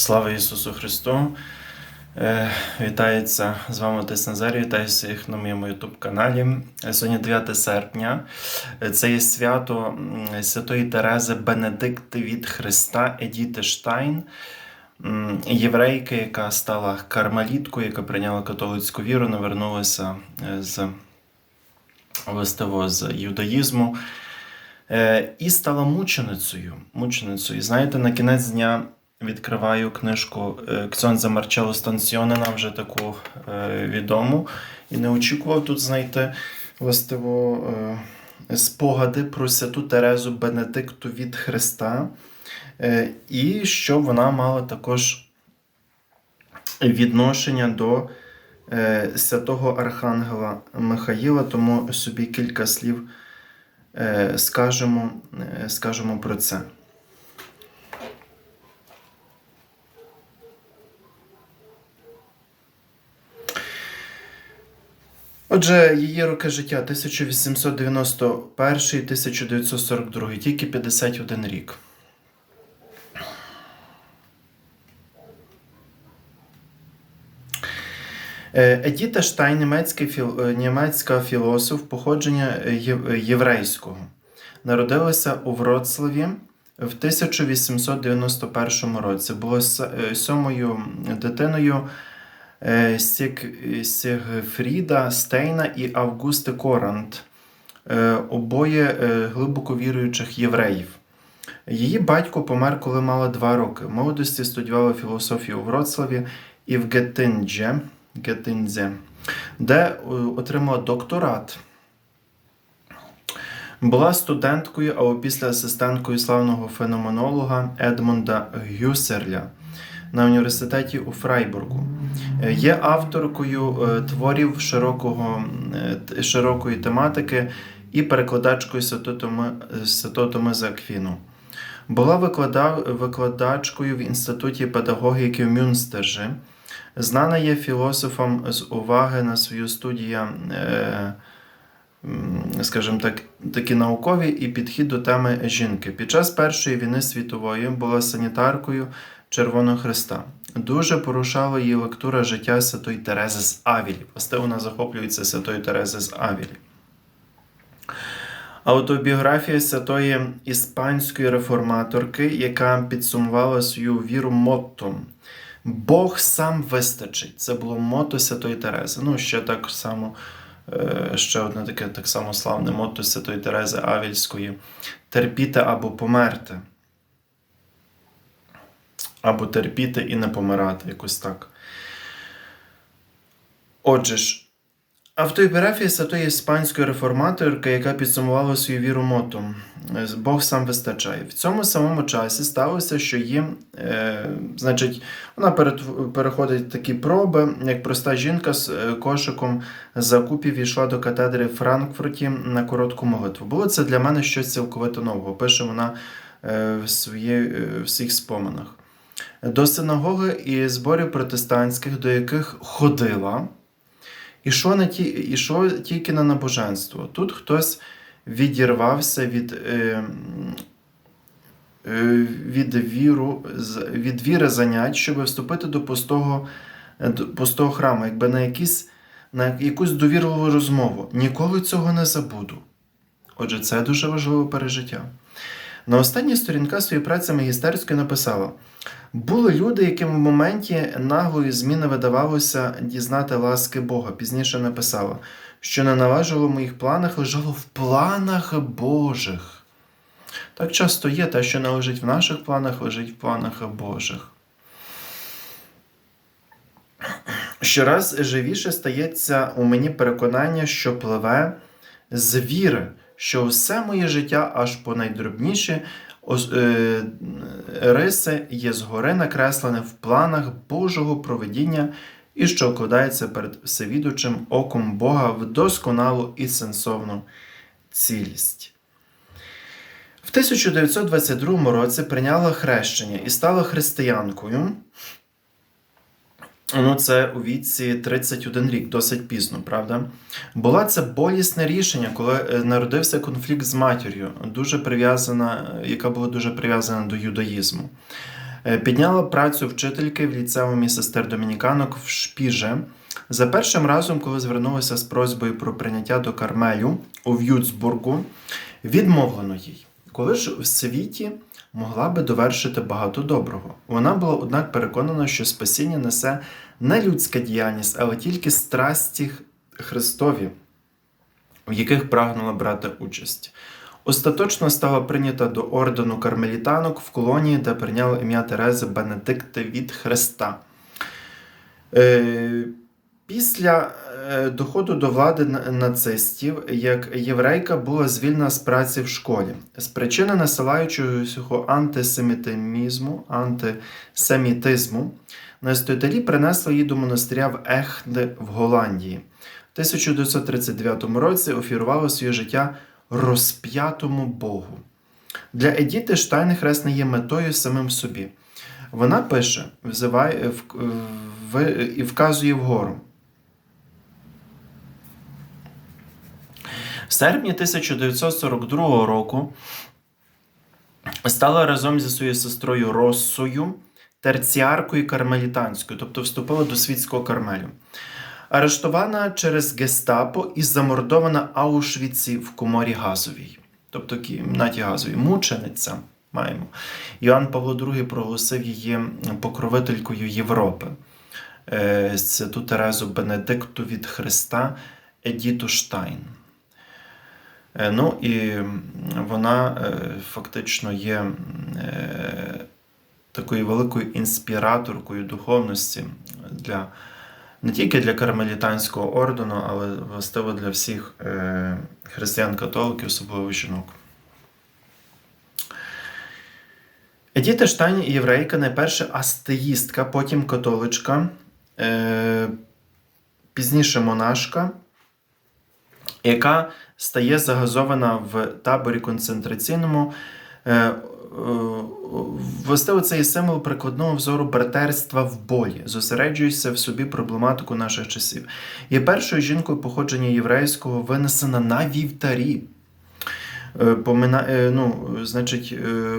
Слава Ісусу Христу! Е, Вітається з вами Отець Назарій, вітаю всіх на моєму YouTube каналі. Сьогодні 9 серпня. Це є свято Святої Терези Бенедикти від Христа Едіти Штайн, м, єврейки, яка стала кармеліткою, яка прийняла католицьку віру, навернулася е, з властиво з юдаїзму. Е, І стала мученицею. мученицею. І знаєте, на кінець дня відкриваю книжку е, Ксьонза Марчело Станціоне, нам вже таку е, відому. І не очікував тут знайти властиво е, спогади про святу Терезу Бенедикту від Христа. І що вона мала також відношення до святого Архангела Михаїла, тому собі кілька слів скажемо, скажемо про це. Отже, її роки життя 1891-1942, тільки 51 рік. Е, Едіта Штайн, німецький філ... е, німецька філософ походження е, єврейського. Народилася у Вроцлаві в 1891 році. Була сьомою дитиною Сіг- Сігфріда Стейна і Августи Корант, е, обоє е, глибоко віруючих євреїв. Її батько помер, коли мала два роки. В молодості студіювала філософію у Вроцлаві і в Геттиндже, Геттиндзе, де е, отримала докторат. Була студенткою, а опісля асистенткою славного феноменолога Едмунда Гюсерля на університеті у Фрайбургу. Е, Є авторкою е, творів широкого, е, широкої тематики і перекладачкою Святого Томи- е, Аквіну. Була викладачкою в Інституті педагогіки в Мюнстержі. Знана є філософом з уваги на свою студію, скажімо так, такі наукові і підхід до теми жінки. Під час Першої війни світової була санітаркою Червоного Христа. Дуже порушала її лектура життя Святої Терези з Авілі. Власне, вона захоплюється Святою Терези з Авілі. Автобіографія святої іспанської реформаторки, яка підсумувала свою віру моттом. Бог сам вистачить. Це було мото Святої Терези. Ну, ще так само, е, ще одне таке так само славне мото Святої Терези Авільської. Терпіти або померти. Або терпіти і не помирати, якось так. Отже ж, автобіографія святої іспанської реформаторки, яка підсумувала свою віру мотом Бог сам вистачає. В цьому самому часі сталося, що їм, е, значить, вона переходить такі проби, як проста жінка з е, кошиком закупів йшла до катедри в Франкфурті на коротку молитву. Було це для мене щось цілковито нового. Пише вона е, в, своє, е, в своїх споминах. До синагоги і зборів протестантських, до яких ходила, ішло, не ті, ішло тільки на набоженство. Тут хтось відірвався від, е, е, від, віру, від віри занять, щоб вступити до пустого, до пустого храму, якби на, якісь, на якусь довірливу розмову. Ніколи цього не забуду. Отже, це дуже важливе пережиття. На останній сторінка своєї праці магістерської написала: були люди, яким в моменті наглої зміни видавалося дізнати ласки Бога. Пізніше написала, що не належало в моїх планах, лежало в планах Божих. Так часто є те, що не лежить в наших планах, лежить в планах Божих. Щораз живіше стається у мені переконання, що пливе з віри, що все моє життя аж по найдрібніші е, риси є згори накреслене в планах Божого проведіння і що вкладається перед всевідучим оком Бога в досконалу і сенсовну цілість. В 1922 році прийняла хрещення і стала християнкою. Ну, це у віці 31 рік, досить пізно, правда? Була це болісне рішення, коли е, народився конфлікт з матір'ю, дуже прив'язана, яка була дуже прив'язана до юдаїзму. Е, Підняла працю вчительки в ліцеумі сестер Домініканок в Шпіже. За першим разом, коли звернулася з просьбою про прийняття до Кармелю у В'юцбургу, відмовлено їй. Коли ж в світі могла би довершити багато доброго. Вона була, однак, переконана, що спасіння несе не людська діяльність, але тільки страсті Христові, в яких прагнула брати участь. Остаточно стала прийнята до ордену кармелітанок в колонії, де прийняла ім'я Терези Бенедикта від Христа. Е, Після доходу до влади нацистів, як єврейка була звільнена з праці в школі. З причини насилаючого антисемітизму, антисемітизму настоятелі принесли її до монастиря в Ехде в Голландії. В 1939 році офірувала своє життя розп'ятому Богу. Для Едіти Штайн хрест не є метою самим собі. Вона пише, взиває, і вказує вгору. В серпні 1942 року стала разом зі своєю сестрою Россою терціаркою кармелітанською, тобто вступила до світського кармелю. Арештована через гестапо і замордована Аушвіці в коморі газовій, тобто кімнаті газовій, мучениця. Маємо. Йоанн Павло II проголосив її покровителькою Європи. Е, Святу Терезу Бенедикту від Христа Едіту Штайн. Е, Ну і вона е, фактично є е, такою великою інспіраторкою духовності для, не тільки для кармелітанського ордену, але властиво для всіх християн-католиків, особливо жінок. Едіта Штайн єврейка, найперше астеїстка, потім католичка, пізніше монашка, яка стає загазована в таборі концентраційному. Е, е, Властиво є символ прикладного взору братерства в болі, зосереджується в собі проблематику наших часів. Є першою жінкою походження єврейського винесена на вівтарі. Е, Помина, ну, значить, е,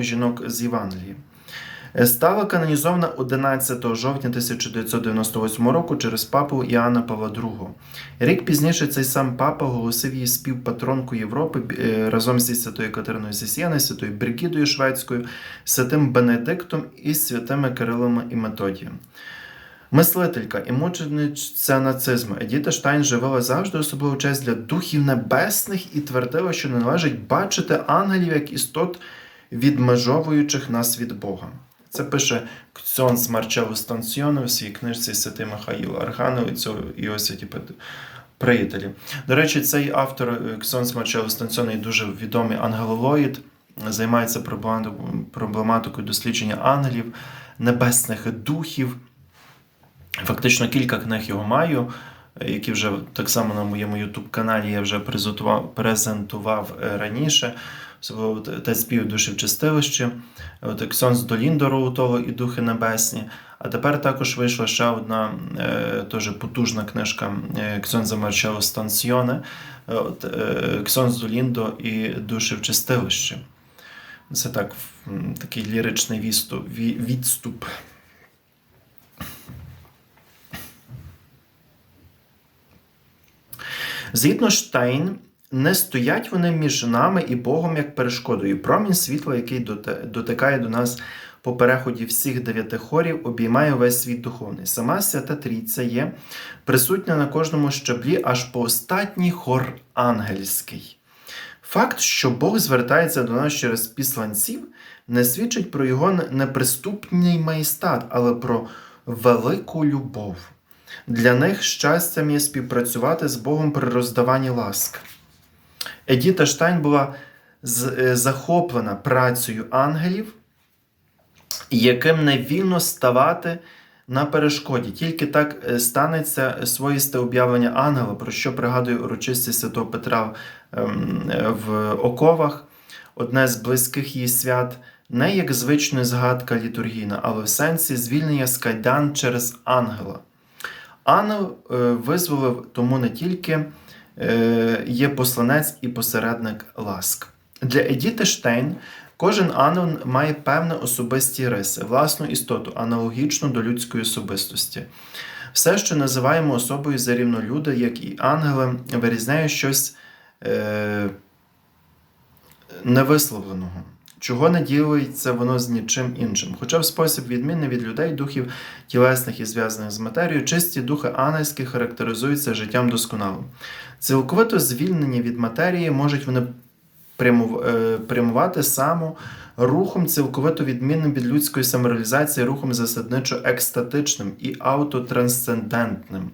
жінок з Євангелії. Е, Стала канонізована 11 жовтня 1998 року через папу Іоанна Павла II. Рік пізніше цей сам папа оголосив її співпатронку Європи е, разом зі святою Катериною зі Сієни, святою Бригідою Шведською, святим Бенедиктом і святими Кирилом і Методієм. Мислителька і мучениця нацизму Едіта Штайн живила завжди особливу честь для духів небесних і твердила, що не належить бачити ангелів як істот, відмежовуючих нас від Бога. Це пише Ксьонс Марчело Станціоне у своїй книжці Святий Михаїл Архангел і цього пит- приятелі. До речі, цей автор е, Ксьонс Марчело Станціоне є дуже відомий ангелолоїд, займається проблематикою- дослідження ангелів, небесних духів. Фактично кілька книг його маю, які вже так само на моєму YouTube каналі я вже презентував, презентував е, раніше. Те спів душі в чистилищі, от Ксьонс Доліндо Роутоло і Духи Небесні. А тепер також вийшла ще одна е, теж потужна книжка е, Ксьонза Марчело Станціоне, е, от, е, Ксьонс Доліндо і Душі в чистилищі. Це так, такий ліричний відступ. відступ. Згідно Штайн, не стоять вони між нами і Богом як перешкодою. Промінь світла, який дотикає до нас по переході всіх дев'яти хорів, обіймає весь світ духовний. Сама свята Трійця є присутня на кожному щаблі, аж по остатній хор ангельський. Факт, що Бог звертається до нас через післанців, не свідчить про його неприступний майстат, але про велику любов. Для них щастям є співпрацювати з Богом при роздаванні ласк. Едіта Штайн була е, захоплена працею ангелів, яким не вільно ставати на перешкоді. Тільки так е, станеться своїсте об'явлення ангела, про що пригадує урочистість святого Петра ем, в оковах, одне з близьких її свят, не як звична згадка літургійна, але в сенсі звільнення з кайдан через ангела. Ангел е, визволив тому не тільки є посланець і посередник ласк. Для Едіти Штейн Кожен ангел має певні особисті риси, власну істоту, аналогічну до людської особистості. Все, що називаємо особою за рівно люди, як і ангели, вирізняє щось е, невисловленого, чого не ділиться воно з нічим іншим. Хоча в спосіб відмінний від людей, духів тілесних і зв'язаних з матерією, чисті духи ангельські характеризуються життям досконалим. Цілковито звільнені від матерії можуть вони е, прямувати само рухом цілковито відмінним від людської самореалізації, рухом засадничо екстатичним і аутотрансцендентним.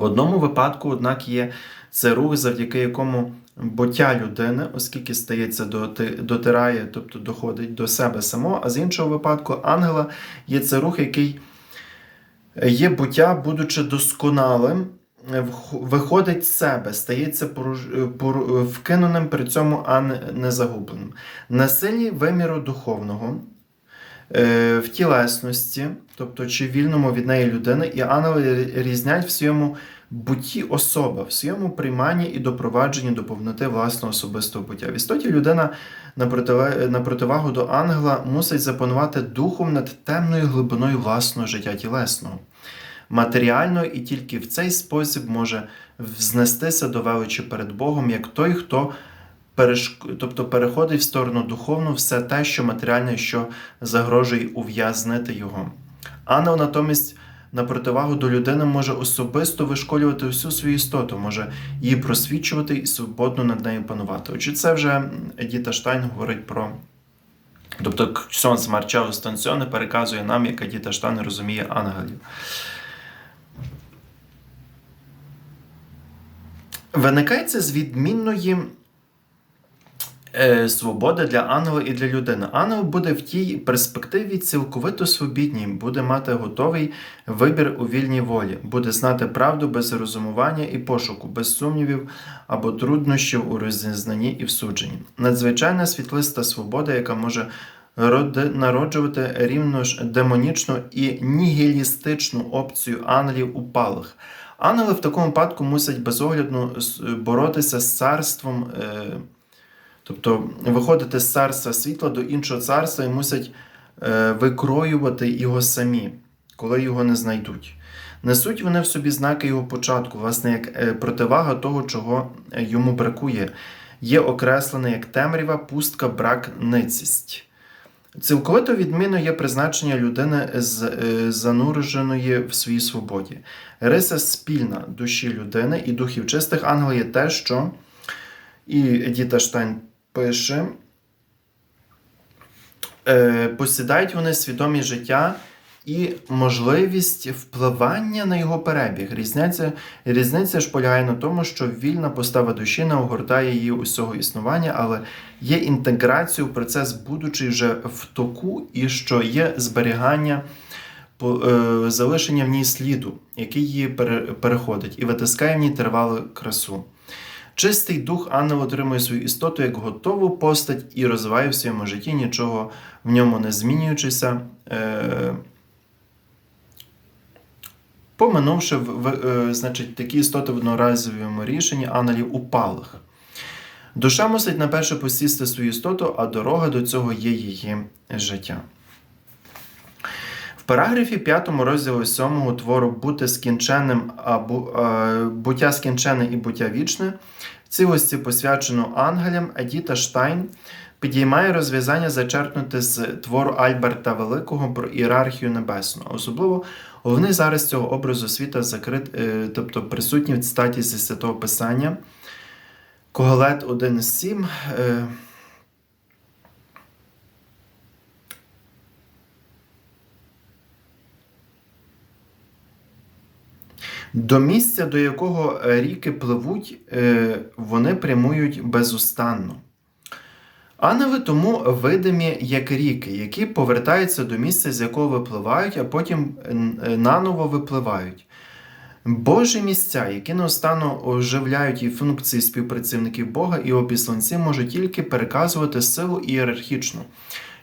В одному випадку, однак, є це рух, завдяки якому буття людини, оскільки стається доти- дотирає, тобто доходить до себе самого, а з іншого випадку, ангела є це рух, який є буття, будучи досконалим, виходить з себе, стається вкиненим при цьому, а не загубленим. На силі виміру духовного, в тілесності, тобто чи вільному від неї людини, і ангели різнять в своєму бутті особа, в своєму прийманні і допровадженні до повноти власного особистого буття. В істоті людина на, противагу до ангела мусить запанувати духом над темною глибиною власного життя тілесного. Матеріально і тільки в цей спосіб може взнестися до величі перед Богом, як той, хто. Тобто переходить в сторону духовну все те, що матеріальне, що загрожує ув'язнити його. Ангел натомість на противагу до людини може особисто вишколювати всю свою істоту, може її просвічувати і свободно над нею панувати. Отже, це вже Едіта Штайн говорить про. Тобто Ксьонс Марчао Станціоне переказує нам, як Едіта Штайн розуміє ангелів. Виникає це з відмінної е, свободи для ангела і для людини. Ангел буде в тій перспективі цілковито свобідній, буде мати готовий вибір у вільній волі, буде знати правду без розумування і пошуку, без сумнівів або труднощів у розізнанні і в судженні. Надзвичайна світлиста свобода, яка може народжувати рівно ж демонічну і нігілістичну опцію ангелів упалих. Ангели в такому випадку мусять безоглядно боротися з царством, е, тобто виходити з царства світла до іншого царства і мусять е, викроювати його самі, коли його не знайдуть. Несуть вони в собі знаки його початку, власне, як е, противага того, чого е, йому бракує, є окреслене як темрява, пустка, брак, ницість. Цілковито відмінно є призначення людини з зануреженої в своїй свободі. Риса спільна душі людини і духів чистих ангелів є те, що і Едіта Штайн пише, е, посідають вони свідомі життя і можливість впливання на його перебіг. Різниця, різниця ж полягає на тому, що вільна постава душі не огортає її усього існування, але є інтеграцію в процес, будучи вже в току, і що є зберігання. по- е, Залишення в ній сліду, який її пере- переходить, і витискає в ній тривалу красу. Чистий дух ангел отримує свою істоту як готову постать і розвиває в своєму житті, нічого в ньому не змінюючися, е, поминувши в, е, значить, такі істоти в одноразовому рішенні ангелів упалих. Душа мусить наперше посісти свою істоту, а дорога до цього є її життя. Параграфі 5 розділу 7 твору бути скінченним або е, буття скінчене і буття вічне в цілості посвячено ангелям, Едіта Штайн підіймає розв'язання зачерпнути з твору Альберта Великого про ієрархію небесну. Особливо головний зараз цього образу світа закрит, е, тобто присутній в цитаті зі святого Писання. Когалет 1.7. До місця, до якого е, ріки пливуть, е, вони прямують безустанно. Ангели тому видимі як ріки, які повертаються до місця, з якого випливають, а потім е, наново випливають. Божі місця, які неостанно оживляють і функції співпрацівників Бога і опісланці, можуть тільки переказувати силу ієрархічну,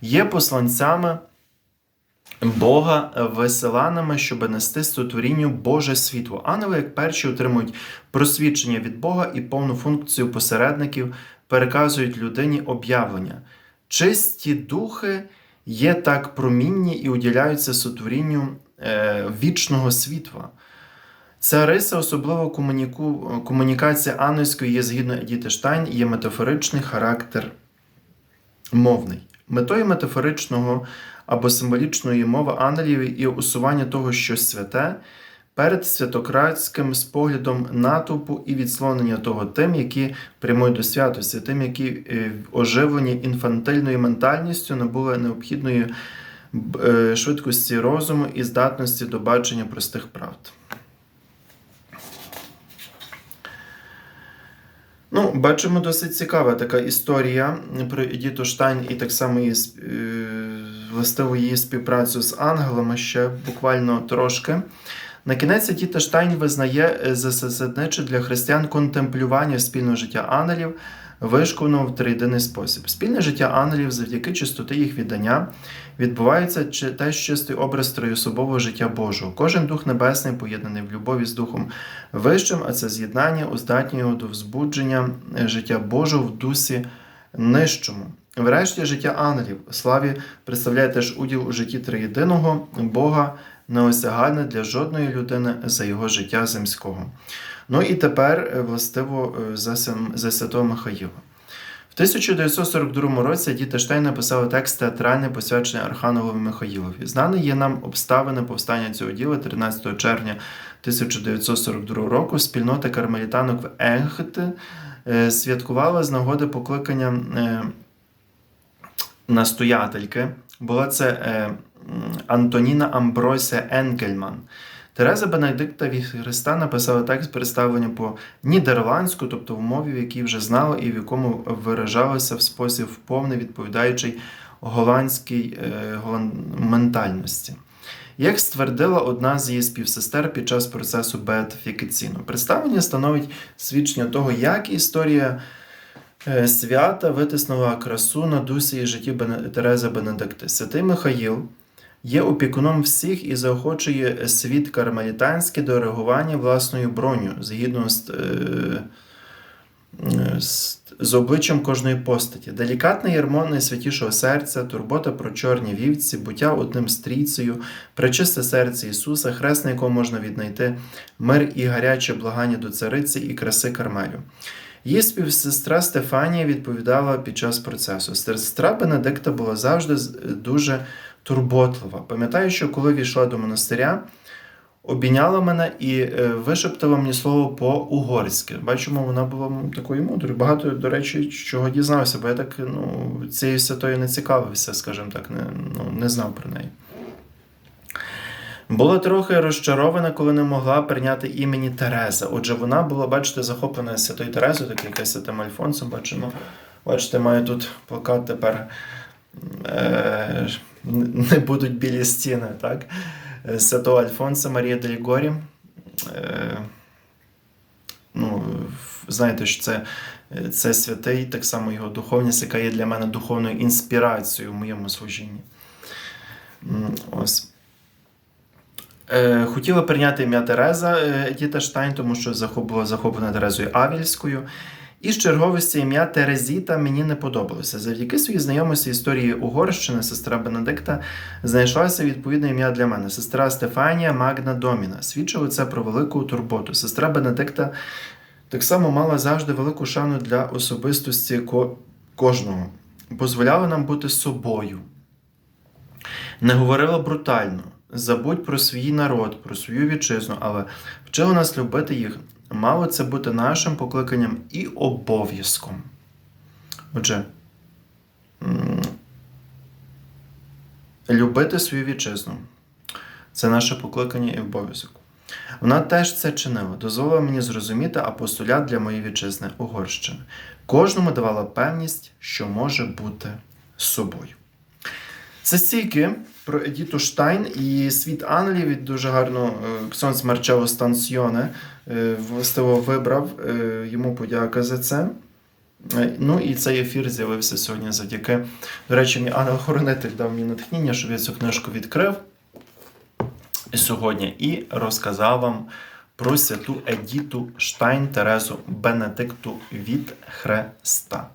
є посланцями Бога веселанами, щоб нести створінню Боже світло. Ангели, як перші, отримують просвідчення від Бога і повну функцію посередників, переказують людині об'явлення. Чисті духи є так промінні і уділяються сотворінню е, вічного світла. Ця риса, особливо комуніку... комунікація ангельської є згідно Едіти Штайн, є метафоричний характер мовний. Метою метафоричного або символічної мови ангелів є усування того, що святе, перед святократським споглядом натовпу і відслонення того тим, які прямують до святості, тим, які е, оживлені інфантильною ментальністю, набули необхідної е, швидкості розуму і здатності до бачення простих правд. Ну, бачимо досить цікава така історія про Едіту Штайн і так само її, е, властиво її співпрацю з ангелами ще буквально трошки. На кінець Едіта Штайн визнає е, засадниче для християн контемплювання спільного життя ангелів, вишкованого в триєдиний спосіб. Спільне життя ангелів завдяки чистоти їх віддання відбувається теж чистий образ троєсобового життя Божого. Кожен дух небесний поєднаний в любові з Духом Вищим, а це з'єднання уздатнює його до взбудження життя Божого в дусі нижчому. Врешті життя ангелів славі представляє теж уділ у житті триєдиного Бога, неосягальне для жодної людини за його життя земського. Ну і тепер, е, властиво, е, за, святого Михаїла. В 1942 році Діта Штейн написали текст театральний, посвячений Архангелові Михаїлові. Знані є нам обставини повстання цього діла 13 червня 1942 року. Спільнота кармелітанок в Егхте е, святкувала з нагоди покликання настоятельки. Була це Антоніна Амбросія Енкельман. Тереза Бенедикта від Христа написала текст представлення по нідерландську, тобто в мові, в якій вже знала і в якому виражалася в спосіб повний відповідаючий голландській е, голланд... ментальності. Як ствердила одна з її співсестер під час процесу беатифікаційного, представлення становить свідчення того, як історія е, свята витиснула красу на дусі і житті Терези Бенедикти. Святий Михаїл є опікуном всіх і заохочує світ кармелітанський до реагування власною броню, згідно з, е, е, з, з обличчям кожної постаті. Делікатне ярмо найсвятішого серця, турбота про чорні вівці, буття одним стрійцею, пречисте серце Ісуса, хрест, на якому можна віднайти мир і гаряче благання до цариці і краси Кармелю. Її співсестра Стефанія відповідала під час процесу. Сестра Бенедикта була завжди дуже турботлива. Пам'ятаю, що коли війшла до монастиря, обійняла мене і е, вишептала мені слово по-угорськи. Бачимо, вона була такою мудрою. Багато, до речі, чого дізнався, бо я так ну, цією святою не цікавився, скажімо так, не, ну, не знав про неї. Була трохи розчарована, коли не могла прийняти імені Тереза. Отже, вона була, бачите, захоплена святою Терезою, так як і святим Альфонсом. Бачимо, бачите, маю тут плакат тепер. Е, не будуть білі стіни, так? Святого Альфонса Марія Делігорі. Е, ну, знаєте, що це, це святий, так само його духовність, яка є для мене духовною інспірацією в моєму служінні. Ось. Е, Хотіла прийняти ім'я Тереза е, Едіта Штайн, тому що була захоплена Терезою Авільською. І з черговості ім'я Терезіта мені не подобалося. Завдяки своїй знайомості історії Угорщини, сестра Бенедикта знайшлося відповідне ім'я для мене. Сестра Стефанія Магна Доміна. Свідчило це про велику турботу. Сестра Бенедикта так само мала завжди велику шану для особистості ко- кожного. Дозволяла нам бути собою. Не говорила брутально. Забудь про свій народ, про свою вітчизну, але вчила нас любити їх. Мало це бути нашим покликанням і обов'язком. Отже, любити свою вітчизну це наше покликання і обов'язок. Вона теж це чинила, дозволила мені зрозуміти апостолят для моєї вітчизни Угорщини. Кожному давала певність, що може бути собою. Це стільки про Едіту Штайн і світ Англії від дуже гарно е, Ксонс Марчело Станціоне е, властиво вибрав. е, Йому подяка за це. Е, Ну і цей ефір з'явився сьогодні завдяки. До речі, мій ангел-хоронитель дав мені натхнення, щоб я цю книжку відкрив сьогодні і розказав вам про святу Едіту Штайн Терезу Бенедикту від Хреста.